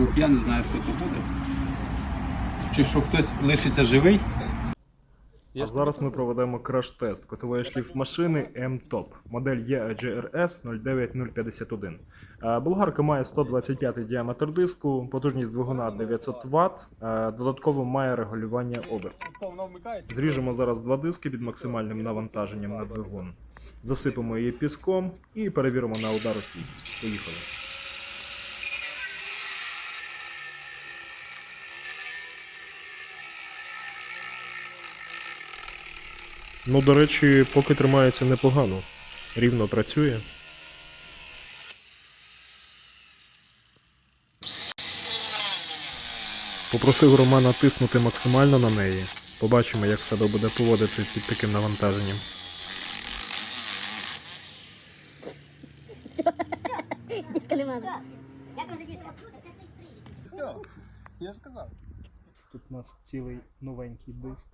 Фух, я не знаю, що то буде. Чи що хтось лишиться живий? А зараз ми проведемо краш-тест котової шліфмашини M-Top, модель E EAGRS 09051. Е, Болгарка має 125 діаметр диску, потужність двигуна 900 Вт, е, додатково має регулювання обертів. Зріжемо зараз два диски під максимальним навантаженням на двигун. Засипемо її піском і перевіримо на ударостійкість. Поїхали. Ну, до речі, поки тримається непогано. Рівно працює. Попросив Романа тиснути максимально на неї. Побачимо, як себе буде поводити під таким навантаженням. Диска нема. Все, я ж казав. Тут у нас цілий новенький диск.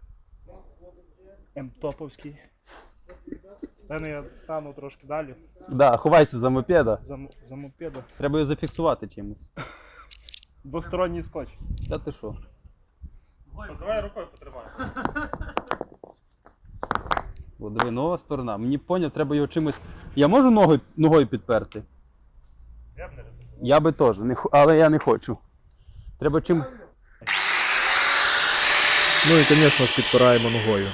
М-топовський. Це ну я стану трошки далі. Да, ховайся за мопеда. За, м- за мопеда. Треба його зафіксувати чимось. Двосторонній скотч. Та ти що? Давай рукою потримай. О, диви, нова сторона. Мені поняв, треба його чимось. Я можу ногою, ногою підперти? Я б не ризикував. Я би теж, не, хо- але я не хочу. Треба чим. Ну і, звісно, підпираємо ногою.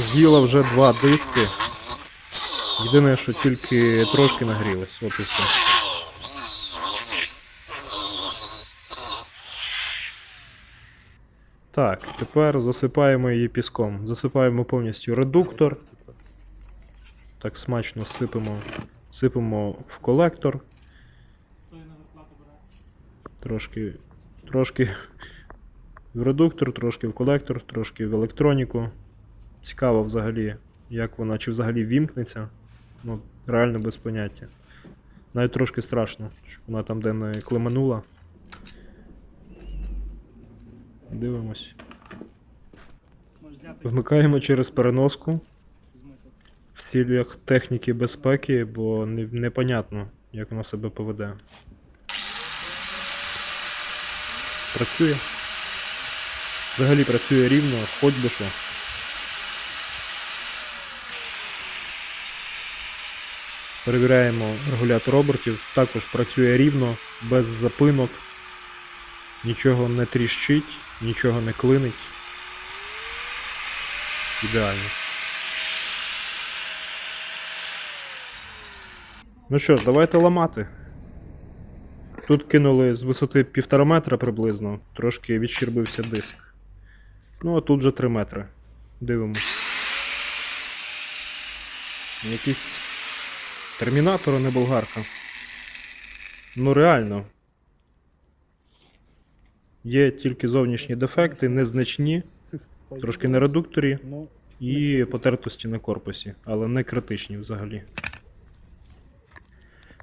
З'їла вже два диски. Єдине, що тільки трошки нагрілось. От і все. Так, тепер засипаємо її піском. Засипаємо повністю редуктор. Так смачно сипемо. Сипемо в колектор. Трошки. Трошки в редуктор, трошки в колектор, трошки в електроніку. Цікаво взагалі, як вона, чи взагалі вімкнеться. Ну, реально без поняття. Навіть трошки страшно, щоб вона там де не клеманула. Дивимось. Вмикаємо через переноску. В цілях техніки безпеки, бо не- непонятно, як вона себе поведе. Працює. Взагалі працює рівно, хоч би що. Перевіряємо регулятор обертів. Також працює рівно, без запинок. Нічого не тріщить, нічого не клинить. Ідеально. Ну що давайте ламати. Тут кинули з висоти півтора метра приблизно, трошки відщербився диск. Ну а тут вже 3 метри. Дивимось. Якийсь термінатор, а не болгарка. Ну реально. Є тільки зовнішні дефекти, незначні, трошки на редукторі і потертості на корпусі, але не критичні взагалі.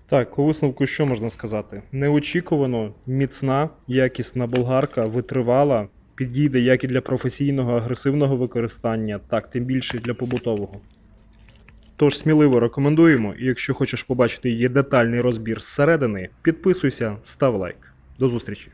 Так, у висновку що можна сказати? Неочікувано міцна, якісна болгарка, витривала, підійде як і для професійного агресивного використання, так тим більше для побутового. Тож сміливо рекомендуємо, і якщо хочеш побачити її детальний розбір зсередини, підписуйся, став лайк. До зустрічі!